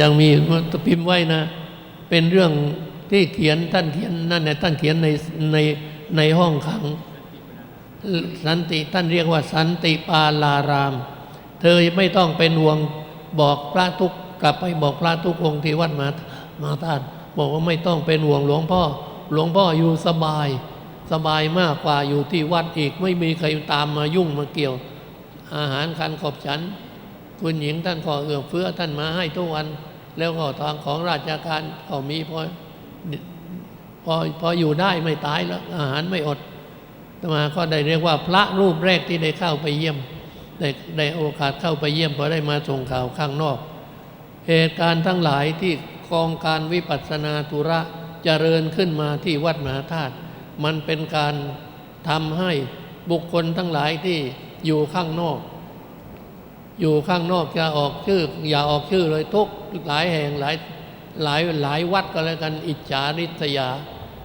ยังมีพิมพ์ไว้นะ เป็นเรื่องที่เขียนท่านเขียนนั่นนะท่านเขียนในในในห้องขัง สันติท่านเรียกว่าสันติปาลาราม เธอไม่ต้องเป็นห่วงบอกพระทุกกลับไปบอกพระทุกองค์ที่วัดมามาท่าน บอกว่าไม่ต้องเป็นห่วงหลวงพ่อ หลวงพ่ออยู่สบาย สบายมากกว่าอยู่ที่วัดอีก ไม่มีใครตามมายุ่งมาเกี่ยว อาหารคันขอบฉัน คุณหญิงท่านก็เอื้อเฟื้อท่านมาให้ทุกวัน แล้วก็ทางของราชการก็มีพอพอพออยู่ได้ไม่ตายแล้วอาหารไม่อดอาตมาก็ได้เรียกว่าพระรูปแรกที่ได้เข้าไปเยี่ยมได้ได้โอกาสเข้าไปเยี่ยมพราะได้มาส่งข่าวข้างนอก เหตุการณ์ทั้งหลายที่กองการวิปัสสนาธุระเจริญขึ้นมาที่วัดมหาธาตุมันเป็นการทำให้บุคคลทั้งหลายที่อยู่ข้างนอก อยู่ข้างนอกจะออกชื่อ อย่าออกชื่อเลยทุกหลายแห่งหลายหลายหลายวัดก็แล้วกันอิจฉาริษยา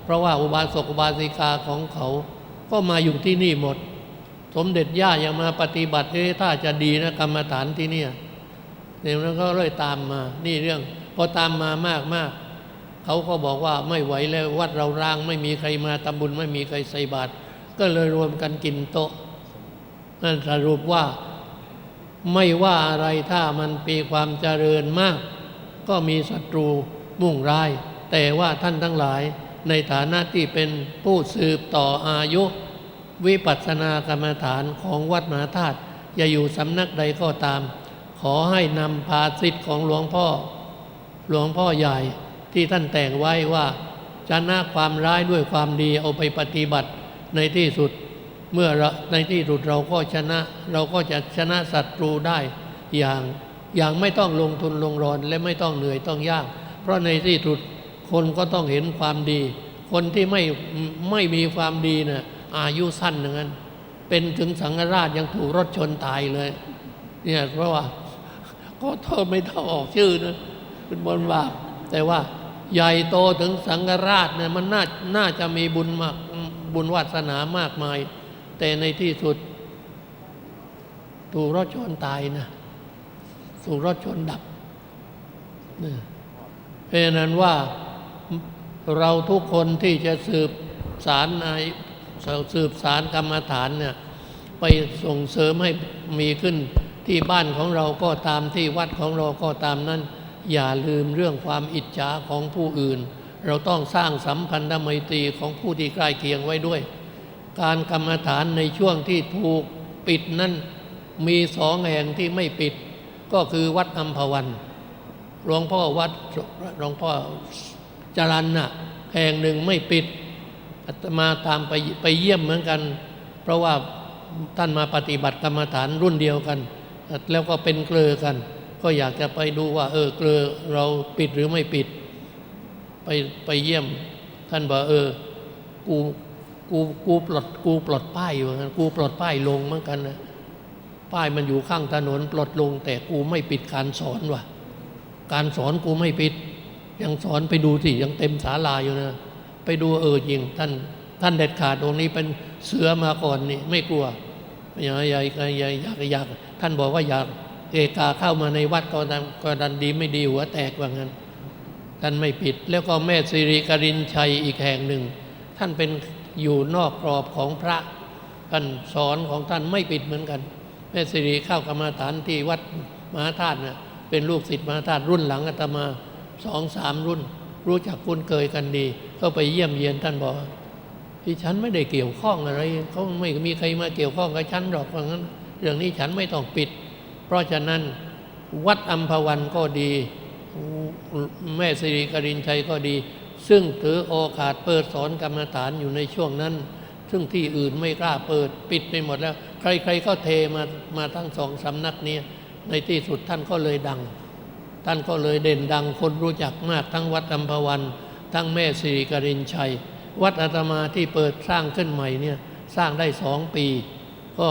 เพราะว่าอุบาสกอุบาสิกาของเขา ก็มาอยู่ที่นี่หมด สมเด็จย่ายังมาปฏิบัติเอ๊ถ้าจะดีนะกรรมฐานที่เนี่ยเนี่ยแล้วก็เลยตามมานี่เรื่องพอตามมามากมากเขาก็บอกว่าไม่ไหวแล้ววัดเราร้างไม่มีใครมาทำบุญไม่มีใครใส่บาตรก็เลยรวมกันกินโต๊ะนั่นสรุปว่า ไม่ว่าอะไรถ้ามันมีความเจริญมาก ก็มีศัตรูมุ่งร้าย แต่ว่าท่านทั้งหลายในฐานะที่เป็นผู้สืบต่ออายุ วิปัสสนากรรมฐานของวัดมหาธาตุจะอยู่สำนักใดก็ตาม ขอให้นำภาสิทธิ์ของหลวงพ่อ หลวงพ่อใหญ่ที่ท่านแต่งไว้ว่าชนะความร้ายด้วยความดีเอาไปปฏิบัติในที่สุด เมื่อในที่สุดเราก็ชนะ เราก็จะชนะศัตรูได้อย่างอย่างไม่ต้องลงทุนลงรอนและไม่ต้องเหนื่อยต้องยาก เพราะในที่สุดคนก็ต้องเห็นความดี คนที่ไม่ไม่มีความดีนะ่ะอายุสั้นอย่างนั้น เป็นถึงสังฆราชยังถูกรถชนตายเลยเนี่ยเพราะว่าก็โทษไม่ต้องออกชื่อนะเป็นบนบาปแต่ว่าใหญ่โตถึงสังฆราชเนี่ยมันน่าน่าจะมีบุญมากบุญวาสนามากมาย แต่ในที่สุด ถูกรถชนตายนะถูกรถชนดับนะเพราะฉะนั้นว่าเราทุกคนที่จะสืบสารในสืบสารกรรมฐานเนี่ยไปส่งเสริมให้มีขึ้นที่บ้านของเราก็ตามที่วัดของเราก็ตามนั้น อย่าลืมเรื่องความอิจฉาของผู้อื่น เราต้องสร้างสัมพันธไมตรีของผู้ที่ใกล้เคียงไว้ด้วย การกรรมฐานในช่วงที่ถูกปิดนั้นมีสองแห่งที่ไม่ปิด ก็คือวัดอัมพวันหลวงพ่อวัดหลวงพ่อจรันน่ะแห่งหนึ่งไม่ปิดอาตมาตามไปไปเยี่ยมเหมือนกัน เพราะว่าท่านมาปฏิบัติกรรมฐานรุ่นเดียวกัน แล้วก็เป็นเกลือกัน ก็อยากจะไปดูว่า เออเกลือเราปิดหรือไม่ปิด ไปไปเยี่ยมท่านบอกเออกู กูกูปลดกูปลดป้ายอยู่กันกูปลดป้ายลงเหมือนกันนะป้ายมันอยู่ข้างถนนปลดลง แต่กูไม่ปิดการสอนว่ะ การสอนกูไม่ปิด ยังสอนไปดูสิยังเต็มศาลาอยู่นะ ไปดูเออจริงท่านท่านเด็ดขาดตรงนี้เป็นเสือมาก่อนนี่ไม่กลัวอย่าอย่าอย่าอยากอยากท่านบอกว่าอยากเอกาเข้ามาในวัดก็ดันก็ดันดีไม่ดีหัวแตกว่างั้นท่านไม่ปิด แล้วก็แม่สิริกรินชัยอีกแห่งหนึ่ง ท่านเป็นอยู่นอกกรอบของพระท่านสอนของท่านไม่ปิดเหมือนกัน แม่สิริเข้ากรรมาฐานที่วัดมหาธาตุนะเป็นลูกศิษย์มหาธาตุรุ่นหลังอาตมาสองสามรุ่น รู้จักคุ้นเคยกันดี ก็ไปเยี่ยมเยียนท่านบอกที่ฉันไม่ได้เกี่ยวข้องอะไรเขาไม่มีใครมาเกี่ยวข้องกับฉันหรอกเพราะงั้น เรื่องนี้ฉันไม่ต้องปิด เพราะฉะนั้นวัดอัมพวันก็ดี แม่สิริกรินชัยก็ดี ซึ่งถือโอกาสเปิดสอนกรรมฐานอยู่ในช่วงนั้น ซึ่งที่อื่นไม่กล้าเปิดปิดไปหมดแล้ว ใครๆก็เทมามาทั้งสองสำนักนี้ในที่สุดท่านก็เลยดัง ท่านก็เลยเด่นดังคนรู้จักมากทั้งวัดอัมพวัน ทั้งแม่สิริกรินชัย วัดอาตมาที่เปิดสร้างขึ้นใหม่เนี่ยสร้างได้สองปี ก็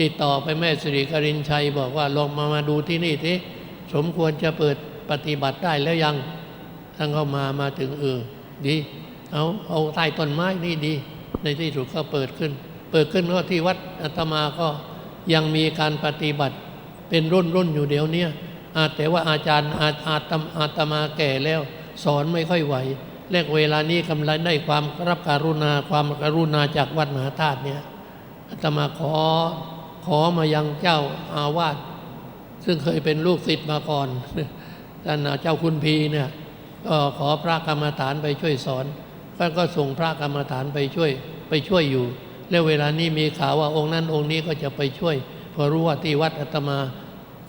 ติดต่อไปแม่สิริกรินชัย บอกว่าลองมามาดูที่นี่ทีสมควรจะเปิดปฏิบัติได้แล้วยัง ท่านก็มามาถึงเออดี เอาเอาใต้ต้นไม้นี่ดี ในที่สุดก็เปิดขึ้น เปิดขึ้นก็ที่วัดอาตมาก็ยังมีการปฏิบัติ เป็นรุ่นรุ่นอยู่เดี๋ยวนี้อาแต่ว่าอาจารย์อาอาตมอาตมาแก่แล้ว สอนไม่ค่อยไหวแลกเวลานี้กำลังได้ความรับการุณาความกรุณาจากวัดมหาธาตุเนี่ยอาตมาขอขอมายังเจ้าอาวาสซึ่งเคยเป็นลูกศิษย์มาก่อนท่านเจ้าคุณพีเนี่ย ก็ขอพระกรรมฐานไปช่วยสอนท่านก็ส่งพระกรรมฐานไปช่วยไปช่วยอยู่ แล้วเวลานี้มีข่าวว่าองค์นั้นองค์นี้ก็จะไปช่วยเพอรู้ว่าที่วัดอาตมา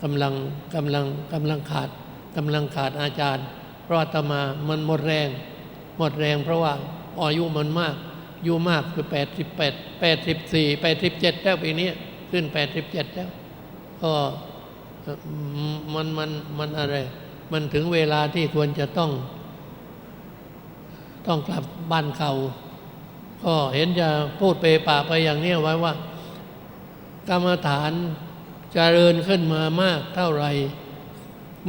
กำลังกำลังกำลังขาดกำลังขาดอาจารย์ เพราะอาตมามันหมดแรง หมดแรงเพราะว่าอายุมันมากอายุมากคือแปดสิบแปดแปดสิบสี่แปดสิบเจ็ดแล้วปีนี้ขึ้นแปดสิบเจ็ดแล้วก็มันมันมันอะไร มันถึงเวลาที่ควรจะต้อง ต้องกลับบ้านเขาก็เห็นจะพูดเปปะไปอย่างนี้ไว้ว่า กรรมฐานจเจริญขึ้นมามากเท่าไหร่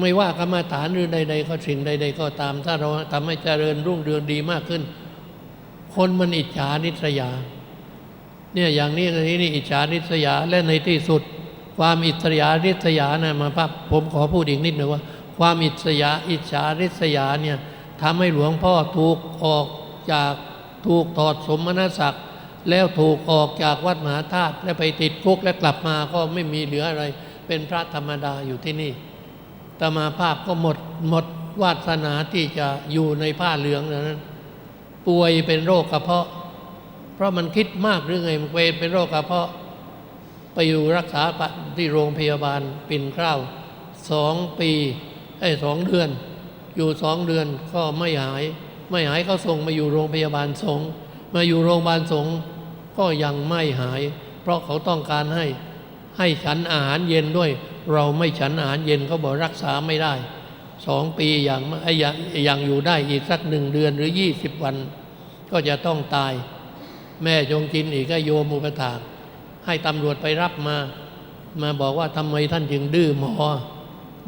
ไม่ว่ากรรมฐานหรือใด ๆ ก็สิ่งใด ๆ ก็ตาม ถ้าเราทำให้เจริญรุ่งเรืองดีมากขึ้น คนมันอิจฉานิษยา เนี่ยอย่างนี้นี่นี่อิจฉานิษยาและในที่สุด ความอิจฉาริษยานะมาปั๊บผมขอพูดอีกนิดหนึ่งว่า ความอิจฉาอิจฉาริษยาเนี่ยทำให้หลวงพ่อถูกออกจากถูกถอดสมณศักดิ์แล้วถูกออกจากวัดมหาธาตุและไปติดคุกและกลับมาก็ไม่มีเหลืออะไร เป็นพระธรรมดาอยู่ที่นี่ตมาภาพก็หมดหมดวาสนาที่จะอยู่ในผ้าเหลืองนั้น ป่วยเป็นโรคกระเพาะ เพราะมันคิดมากหรือไงมันเป็นเป็นโรคกระเพาะ ไปอยู่รักษาที่โรงพยาบาลปิ่นเกล้าสองปี อ้สองเดือน อยู่สองเดือนก็ไม่หาย ไม่หายเขาส่งมาอยู่โรงพยาบาลสงฆ์มาอยู่โรงพยาบาลสงฆ์ก็ยังไม่หาย เพราะเขาต้องการให้ให้ฉันอาหารเย็นด้วย เราไม่ฉันอาหารเย็นเขาบอกรักษาไม่ได้สองปีอย่างไอ้ยังยังอยู่ได้อีกสักหนึ่งเดือนหรือยี่สิบวัน ก็จะต้องตาย แม่จงกินอีกก็โยมอุปถาให้ตำรวจไปรับมา มาบอกว่าทำไมท่านจึงดื้อหมอ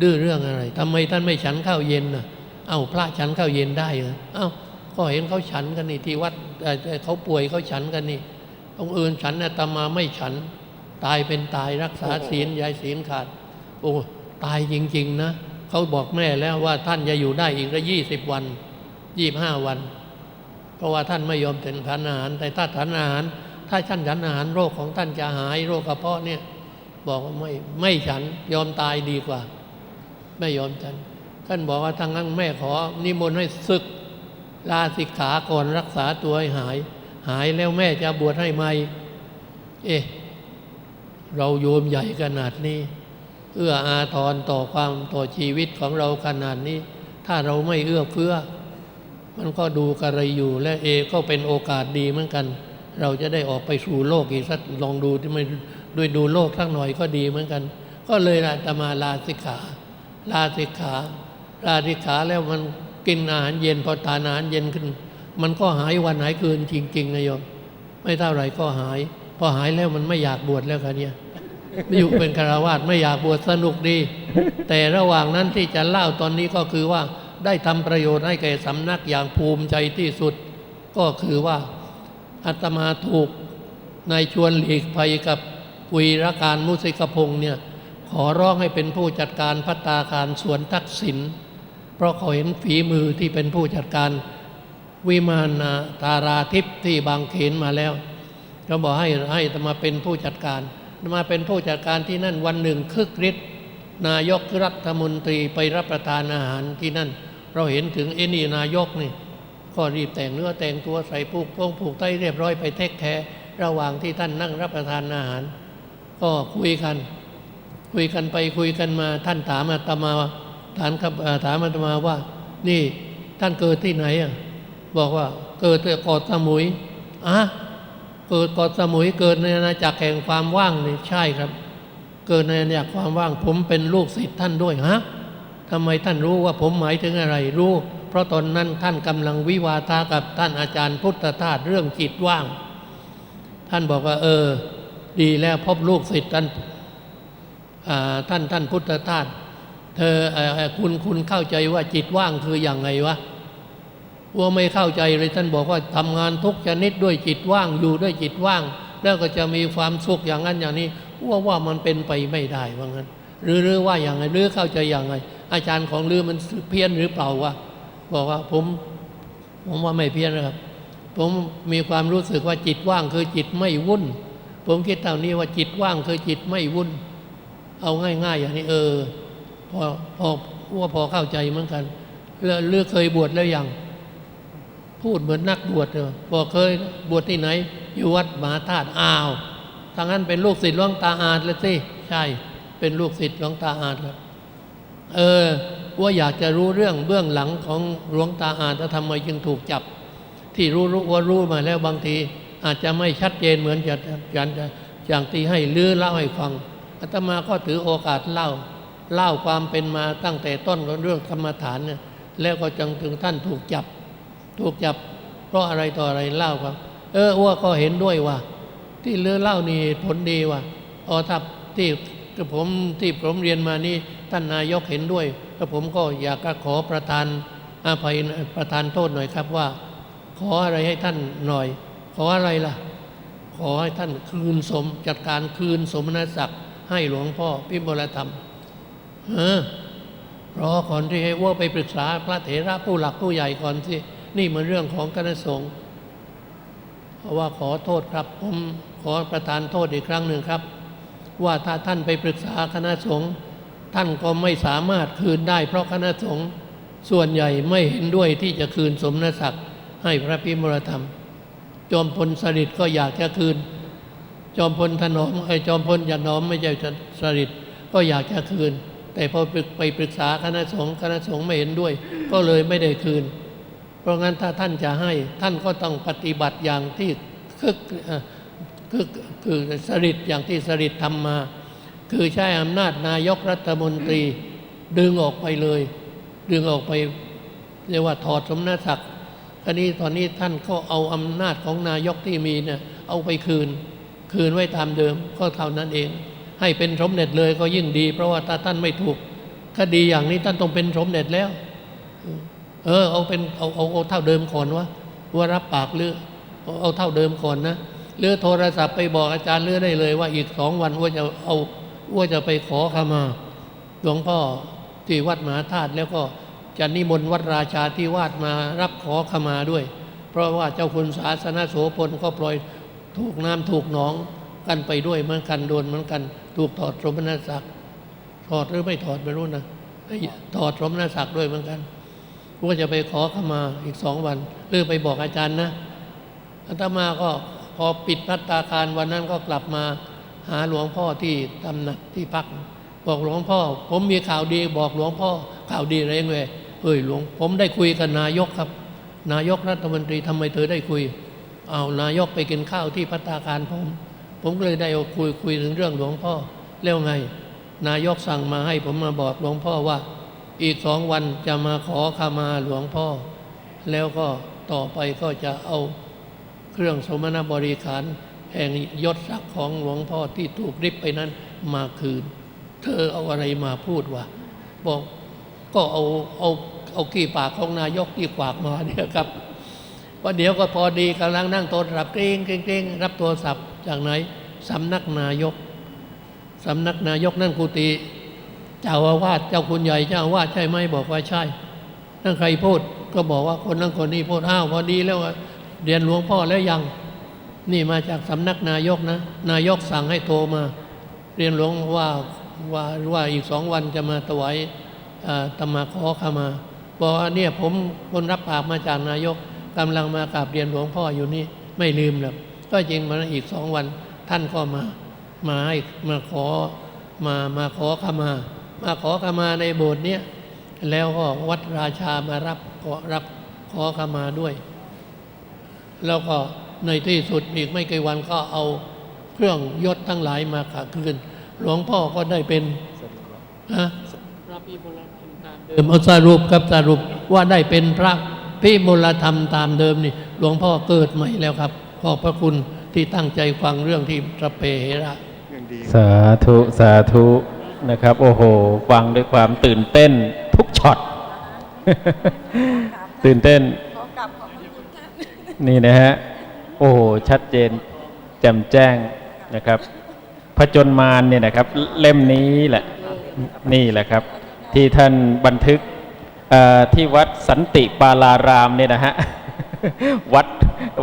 ดื้อเรื่องอะไรทำไมท่านไม่ฉันข้าวเย็นน่ะเอ้าพระฉันข้าวเย็นได้เหรอเอ้าก็เห็นเขาฉันกันนี่ที่วัดเอ่เขาป่วยเขาฉันกันนี่องค์อื่นฉันน่ะตมาไม่ฉัน ตายเป็นตายรักษาศีลยายศีลขาด โอ้ตายจริง ๆ นะเขาบอกแม่แล้วว่าท่านจะอยู่ได้อีกละยี่สิบวันยี่บห้าวัน เพราะว่าท่านไม่ยอมถึงทานอาหาร แต่ถ้าทานอาหาร ถ้าท่านฉันอาหารโรคของท่านจะหายโรคกระเพาะเนี่ย บอกว่าไม่ไม่ฉันยอมตายดีกว่า ไม่ยอมฉัน ท่านบอกว่าทางนั้นแม่ขอ นิมนต์ให้ศึกลาสิกขาก่อนรักษาตัวให้หาย หายแล้วแม่จะบวชให้ไหม เอ๊ะ เราโยมใหญ่ขนาดนี้ เอื้ออาทรต่อความต่อชีวิตของเราขนาดนี้ ถ้าเราไม่เอื้อเฟื้อ มันก็ดูกระไรอยู่และเอก็เป็นโอกาสดีเหมือนกัน เราจะได้ออกไปสู่โลกอีกสักลองดูที่ไม่ด้วยดูโลกสักหน่อยก็ดีเหมือนกัน ก็เลยอาตมาลาสิกขา ลาสิกขาลาสิกขาแล้วมันกินอาหารเย็นพอทานอาหารเย็นขึ้น มันก็หายวันหายคืนจริงๆนะโยมไม่เท่าไหร่ก็หาย พอหายแล้วมันไม่อยากบวชแล้วครับเนี่ยอยู่เป็นคารวาสไม่อยากบวชสนุกดี แต่ระหว่างนั้นที่จะเล่าตอนนี้ก็คือว่าได้ทำประโยชน์ให้แก่สำนักอย่างภูมิใจที่สุด ก็คือว่าอาตมาถูกนายชวนหลีกภัยกับวีรการมุสิกพงษ์เนี่ย ขอร้องให้เป็นผู้จัดการพัตตาคารสวนทักษิณเพราะเขาเห็นฝีมือที่เป็นผู้จัดการวิมานตาราทิพย์ที่บางเขนมาแล้วก็บอกให้ให้มาเป็นผู้จัดการ มาเป็นผู้จัดการที่นั่นวันหนึ่งคึกฤทธิ์นายกรัฐมนตรีไปรับประทานอาหารที่นั่น เราเห็นถึงเอ็นี่นายกนี่ก็รีบแต่งเนื้อแต่งตัวใส่ผูกพวงผูกไต้เรียบร้อยไปเทคแคร์ระหว่างที่ท่านนั่งรับประทานอาหาร ก็คุยกัน คุยกันไปคุยกันมาท่านถามอาตมาถามครับถามอาตมาว่า นี่ท่านเกิดที่ไหนอะบอกว่าเกิดที่เกาะสมุยอะเกิดเกาะสมุยเกิดในอาณาจักรแห่งความว่างนี่ใช่ครับ เกิดในอาณาจักรความว่าง ผมเป็นลูกศิษย์ท่านด้วยฮะทำไมท่านรู้ว่าผมหมายถึงอะไรรู้ เพราะตอนนั้นท่านกำลังวิวาทากับท่านอาจารย์พุทธทาสเรื่องจิตว่าง ท่านบอกว่า เออ ดีแล้วพบลูกศิษย์ท่าน ท่านท่านพุทธทาสเธออคุณคุณเข้าใจว่าจิตว่างคืออย่างไงวะว่าไม่เข้าใจเลยท่านบอกว่าทำงานทุกชนิดด้วยจิตว่างอยู่ด้วยจิตว่าง แล้วก็จะมีความสุขอย่างนั้นอย่างนี้ว่าว่ามันเป็นไปไม่ได้ว่างั้น หรือหรือว่าอย่างไรหรือเข้าใจอย่างไรอาจารย์ของลือมันเพี้ยนหรือเปล่าวะบอกว่าผมผมว่าไม่เพี้ยนนะครับ ผมมีความรู้สึกว่าจิตว่างคือจิตไม่วุ่น ผมคิดเท่านี้ว่าจิตว่างคือจิตไม่วุ่น เอาง่ายๆ อย่างนี้เออพอพอว่าพอเข้าใจเหมือนกันเลือกเคยบวชแล้วยังพูดเหมือนนักบวชเลยบอกเคยบวชที่ไหน อยู่วัดมหาธาตุอ้าวทางนั้นเป็นลูกศิษย์หลวงตาอาจแล้วสิใช่ เป็นลูกศิษย์หลวงตาอาจครับเออว่าอยากจะรู้เรื่องเบื้องหลังของหลวงตาอาจแล้วทำไมจึงถูกจับ ที่รู้รู้ว่ารู้มาแล้วบางที อาจจะไม่ชัดเจนเหมือนจะอย่างจะอย่างที่ให้ลื้อเล่าให้ฟัง อาตมาก็ถือโอกาสเล่า เล่าความเป็นมาตั้งแต่ต้นของเรื่องกรรมฐานเนี่ยแล้วก็จนถึงท่านถูกจับ ถูกจับ เพราะอะไรต่ออะไรเล่าครับ เอออ้วก็เห็นด้วยว่า ที่เลือเล่านี่ผลดีว่าอ๋อถ้าที่ผมที่ผมเรียนมานี่ท่านนายกเห็นด้วยแล้วผมก็อยากจะขอประทานอาภัยประทานโทษหน่อยครับว่า ขออะไรให้ท่านหน่อย ขออะไรล่ะ ขอให้ท่านคืนสมจัดการคืนสมณศักดิ์ ให้หลวงพ่อพิมลธรรม เออรอก่อนที่ให้ว่าไปปรึกษาพระเถระผู้หลักผู้ใหญ่ก่อนสิ นี่มันเรื่องของคณะสงฆ์เพราะว่าขอโทษครับผมขอประทานโทษอีกครั้งหนึ่งครับ ว่าถ้าท่านไปปรึกษาคณะสงฆ์ท่านก็ไม่สามารถคืนได้ เพราะคณะสงฆ์ส่วนใหญ่ไม่เห็นด้วยที่จะคืนสมณศักดิ์ให้พระพิมลธรรม จอมพลสฤษดิ์ก็อยากจะคืน จอมพลถนอมไอ้จอมพลยันนอมไม่ใช่สฤษดิ์ก็อยากจะคืน แต่พอไปปรึกษาคณะสงฆ์คณะสงฆ์ไม่เห็นด้วย ก็เลยไม่ได้คืน เพราะงั้นถ้าท่านจะให้ท่านก็ต้องปฏิบัติอย่างที่คึกคือคือสฤษดิ์อย่างที่สฤษดิ์ทำมา คือใช้อำนาจนายกรัฐมนตรีดึงออกไปเลย ดึงออกไปเรียกว่าถอดสมณศักดิ์อันนี้ตอนนี้ท่านก็เอาอำนาจของนายกที่มีเนี่ยเอาไปคืน คืนไว้ตามเดิมก็เท่านั้นเอง ให้เป็นสมเด็จเลยก็ยิ่งดี เพราะว่าถ้าท่านไม่ถูกคดีอย่างนี้ท่านต้องเป็นสมเด็จแล้ว เออเอาเป็นเอาเอาเอาเท่าเดิมก่อนวะว่ารับปากหรือเอาเอาเท่าเดิมก่อนนะหรือโทรศัพท์ไปบอกอาจารย์เลือได้เลย ว่าอีกสองวันว่าจะเอาว่าจะไปขอขมาหลวงพ่อที่วัดมหาธาตุแล้วก็จะนิมนต์วัดราชาที่วาดมารับขอขมาด้วย เพราะว่าเจ้าคุณศาสนโสพลก็ปล่อย ถูกน้ำถูกหนองกันไปด้วยเหมือนกันโดนเหมือนกัน ถูกถอดสมณศักดิ์ถอดหรือไม่ถอดไม่รู้นะถอดสมณศักดิ์ด้วยเหมือนกันว่าจะไปขอเข้ามาอีกสองวันหรือไปบอกอาจารย์นะอาตมาก็พอปิดพัตตาคารวันนั้นก็กลับมาหาหลวงพ่อที่ตำหนักที่พัก บอกหลวงพ่อ ผมมีข่าวดีบอกหลวงพ่อข่าวดีอะไรเงยเฮ้ยหลวงผมได้คุยกับนายกครับ นายกรัฐมนตรีทำไมเธอได้คุย เอานายกไปกินข้าวที่พัตตาคารผม ผมก็เลยได้คุยคุยถึงเรื่องหลวงพ่อแล้วไง นายกสั่งมาให้ผมมาบอกหลวงพ่อว่า อีกสองวันจะมาขอขมาหลวงพ่อ แล้วก็ต่อไปก็จะเอาเครื่องสมณบริขารแห่งยศศักดิ์ของหลวงพ่อที่ถูกริบไปนั้นมาคืน เธอเอาอะไรมาพูดวะบอกก็เอาเอาเอากี่ปากของนายกที่กวากมาเนี่ยครับ ว่าเดี๋ยวก็พอดีกำลังนั่งโทรศัพท์กริ้งกริ้งกริ้งรับโทรศัพท์จากไหนสำนักนายกสำนักนายกนั่นกุฏิเจ้าอาวาสเจ้าคุณใหญ่เจ้าอาวาสใช่ไหมบอกว่าใช่ถ้าใครพูดก็บอกว่าคนนั้นคนนี้พูดอ้าวพอดีแล้วเรียนหลวงพ่อแล้วยัง นี่มาจากสำนักนายกนะ นายกสั่งให้โทรมา เรียนหลวงว่าว่าว่าอีกสองวันจะมาถวายเอ่อตมาขอขมาบอกว่าเนี่ยผมคนรับปากมาจากนายก กำลังมากราบเรียนหลวงพ่ออยู่นี่ไม่ลืมหรอกก็จริงมาอีกสองวัน ท่านก็มา มาให้มาขอมามาขอขมา มาขอขมาในโบสถ์เนี้ยแล้วก็วัดราชามารับขอรับขอขมาด้วย แล้วก็ในที่สุดอีกไม่กี่วันก็เอาเครื่องยศทั้งหลายมาขาคืน หลวงพ่อก็ได้เป็นฮะพระพิมลธรรมตามเดิมเอาสรุปกับสรุปว่าได้เป็นพระ พิมลธรรมตามเดิมนี่หลวงพ่อเกิดใหม่แล้วครับ ขอบพระคุณที่ตั้งใจฟังเรื่องที่พระเพเหระยังดีสาธุสาธุนะครับ โอ้โหฟังด้วยความตื่นเต้นทุกช็อตตื่นเต้นขอกลับขอบพระคุณท่านนี่นะฮะโอ้โหชัดเจนแจ่มแจ้งนะครับผจญมารเนี่ยนะครับ เล่มนี้แหละนี่แหละครับ ที่ท่านบันทึกเอ่อ ที่วัดสันติปาลารามเนี่ยนะฮะวัด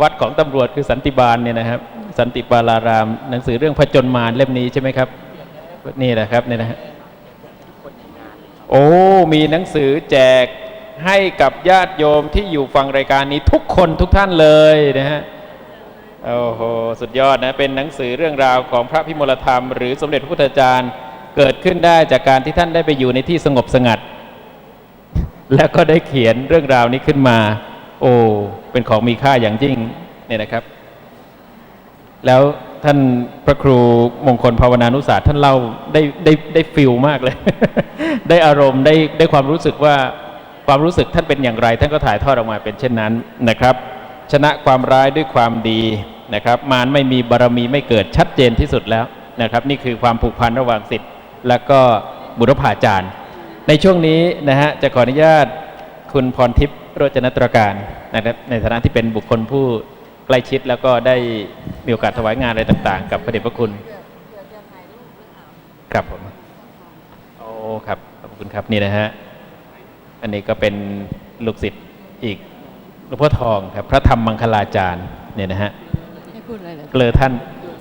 วัดของตำรวจคือสันติบาลเนี่ยนะครับ สันติปาลาราม หนังสือเรื่องผจญมารเล่มนี้ใช่ไหมครับ นี่แหละครับเนี่ยนะฮะโอ้มีหนังสือแจกให้กับญาติโยมที่อยู่ฟังรายการนี้ทุกคนทุกท่านเลยนะฮะโอ้โหสุดยอดนะเป็นหนังสือเรื่องราวของพระพิมลธรรม หรือสมเด็จพระพุทธจารย์เกิดขึ้นได้จากการที่ท่านได้ไปอยู่ในที่สงบสงัด แล้วก็ได้เขียนเรื่องราวนี้ขึ้นมา โอ้ เป็นของมีค่าอย่างยิ่งเนี่ยนะครับ แล้วท่านพระครูมงคลภาวนานุศาสตร์ท่านเล่าได้ได้ได้ฟิลมากเลย ได้อารมณ์ได้ได้ความรู้สึกว่าความรู้สึกท่านเป็นอย่างไร ท่านก็ถ่ายทอดออกมาเป็นเช่นนั้นนะครับ ชนะความร้ายด้วยความดีนะครับ มารไม่มีบารมีไม่เกิดชัดเจนที่สุดแล้วนะครับ นี่คือความผูกพันระหว่างสิทธิ์ และก็บุรพาจารย์ ในช่วงนี้นะฮะจะขออนุญาตคุณพรทิพย์โรจนตรการนะครับในฐานะที่เป็นบุคคลผู้ใกล้ชิดแล้วก็ได้มีโอกาสถวายงานอะไรต่าง ๆ กับพระเดชพระคุณครับผมโอ้ครับขอบคุณครับนี่นะฮะอันนี้ก็เป็นลูกศิษย์อีกหลวงพ่อทองครับพระธรรมมังคลาจารย์เนี่ยนะฮะให้พูดอะไรเหรอเกลอท่าน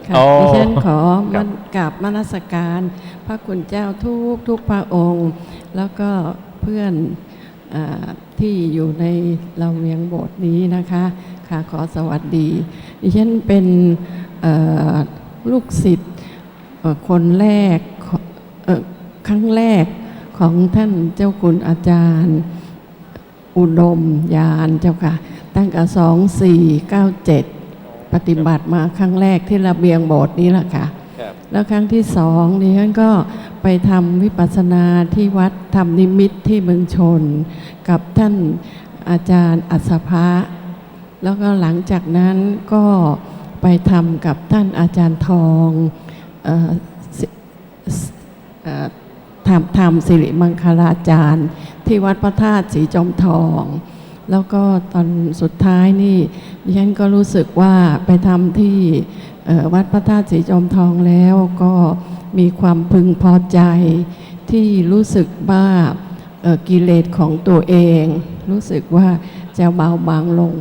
ค่ะอ๋อดิฉันขอครัมันกราบมนสการ พระคุณเจ้าทุกทุกพระองค์ แล้วก็เพื่อนอาที่อยู่ในเราเวียงโบสถ์นี้นะคะ ค่ะขอสวัสดี ดิฉันเป็นเอ่อลูกศิษย์เอ่อคนแรกของเอ่อครั้งแรกของท่านเจ้าคุณอาจารย์ อุดมยานเจ้าค่ะ ตั้งแต่สองสี่เก้าเจ็ด ปฏิบัติมาครั้งแรกที่ระเบียงโบสถ์นี้แหละค่ะครับแล้วครั้งที่สองดิฉันก็ไปทำวิปัสสนาที่วัดธรรมนิมิตรที่เมืองชน กับท่านอาจารย์อัศภะแล้วก็หลังจากนั้นก็ไปทำกับท่านอาจารย์ทองเอ่อสิเอ่อทำทำสิริมังคลาจารย์ ที่วัดพระธาตุสีจอมทอง แล้วก็ตอนสุดท้ายนี่ดิฉันก็รู้สึกว่าไปทำที่วัดพระธาตุสีจอมทองแล้วก็มีความพึงพอใจ ที่รู้สึกว่ากิเลสของตัวเอง รู้สึกว่าจะเบาบางลง